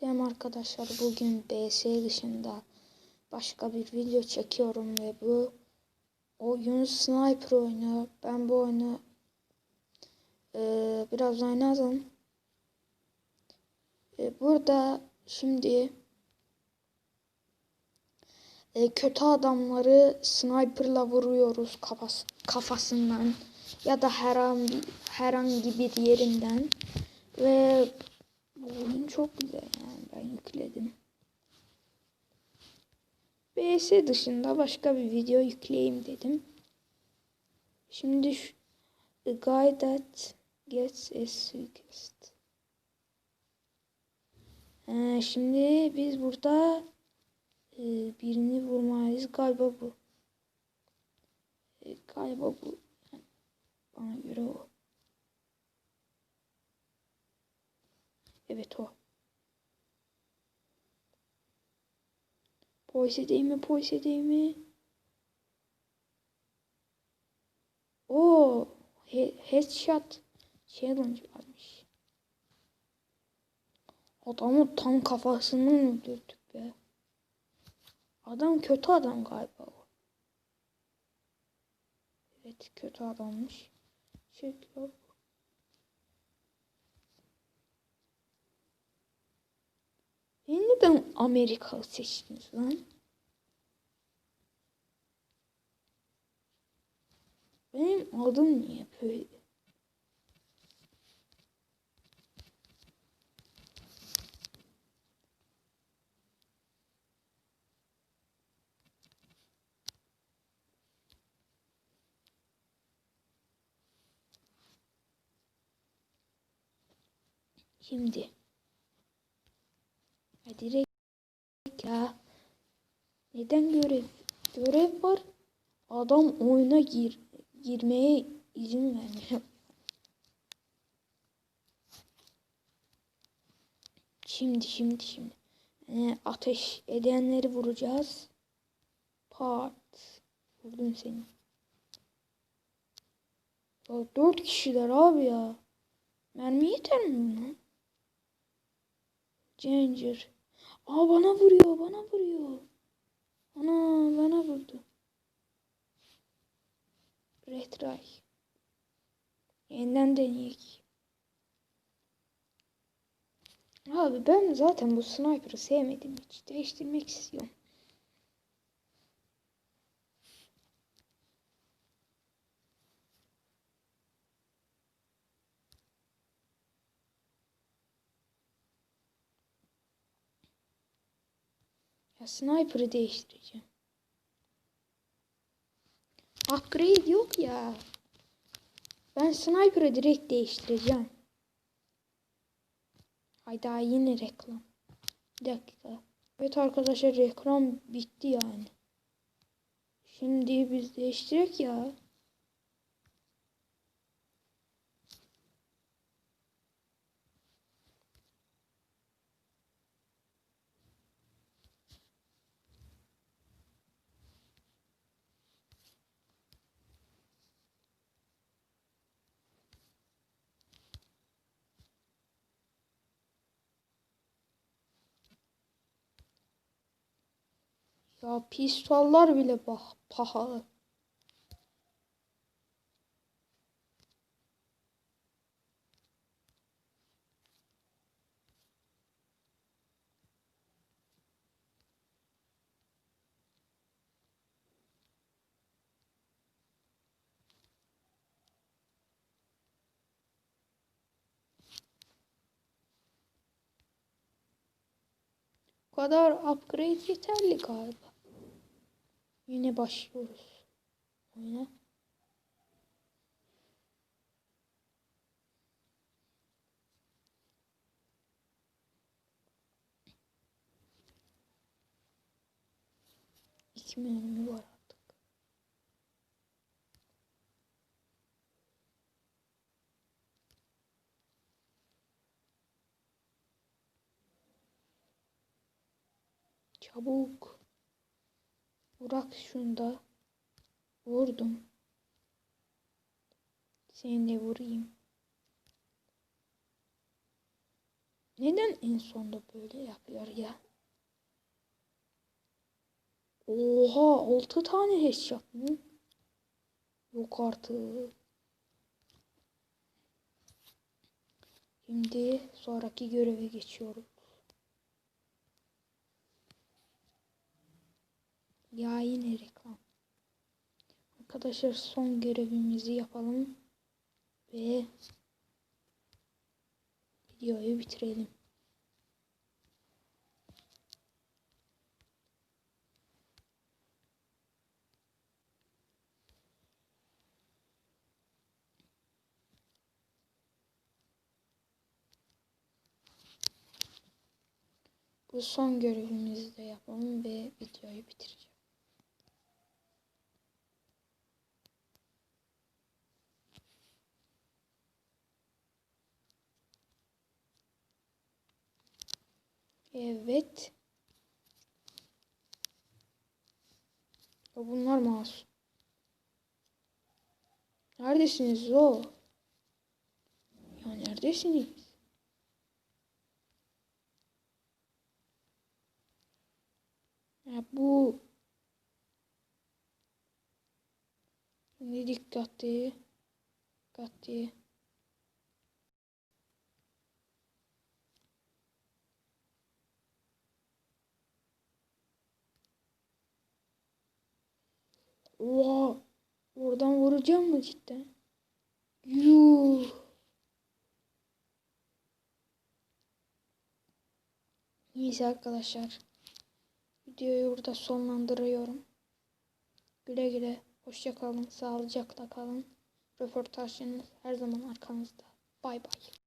Selam arkadaşlar bugün BS dışında başka bir video çekiyorum ve bu oyun sniper oyunu. Ben bu oyunu e, biraz oynadım. E, burada şimdi e, kötü adamları sniperla vuruyoruz kafas kafasından ya da herhangi herhangi bir yerinden ve oyun çok güzel yani ben yükledim. BS dışında başka bir video yükleyeyim dedim. Şimdi şu A guy that gets a suicide. Ee, şimdi biz burada e, birini vurmalıyız. Galiba bu. E, galiba bu. Yani bana göre o. Evet o. Poise değil mi? Poise değil mi? Oo, he headshot challenge varmış. Adamı tam kafasından öldürdük be. Adam kötü adam galiba o. Evet kötü adammış. Beni neden Amerika seçtiniz lan? Benim adım niye böyle? Şimdi ya direkt ya. Neden görev? Görev var. Adam oyuna gir girmeye izin vermiyor. Şimdi şimdi şimdi. Ee, ateş edenleri vuracağız. Part. Vurdum seni. Ya dört kişiler abi ya. Mermi yeter mi buna? Ginger. Aa bana vuruyor, bana vuruyor. Ana bana vurdu. Retry. Yeniden deneyek. Abi ben zaten bu sniper'ı sevmedim hiç. Değiştirmek istiyorum. Ya sniper'ı değiştireceğim. Upgrade yok ya. Ben sniper'ı direkt değiştireceğim. Hayda yine reklam. Bir dakika. Evet arkadaşlar reklam bitti yani. Şimdi biz değiştirek ya. Ya pistollar bile bak pahalı. Kadar upgrade yeterli galiba. Yine başlıyoruz. Oyuna. İki mermi var artık. Çabuk. Bırak şunu da. Vurdum. Seni de vurayım. Neden en sonda böyle yapıyor ya? Oha 6 tane headshot mı? Yok artık. Şimdi sonraki göreve geçiyoruz. Ya yine reklam. Arkadaşlar son görevimizi yapalım ve videoyu bitirelim. Bu son görevimizi de yapalım ve videoyu bitireceğim. Evet. Ya bunlar masum. Neredesiniz o? Ya neredesiniz? Ya bu Şimdi dikkatli dikkatli Oha oradan vuracağım mı cidden? Yuh. Neyse arkadaşlar. Videoyu burada sonlandırıyorum. Güle güle. Hoşça kalın. Sağlıcakla kalın. Röportajınız her zaman arkanızda. Bay bay.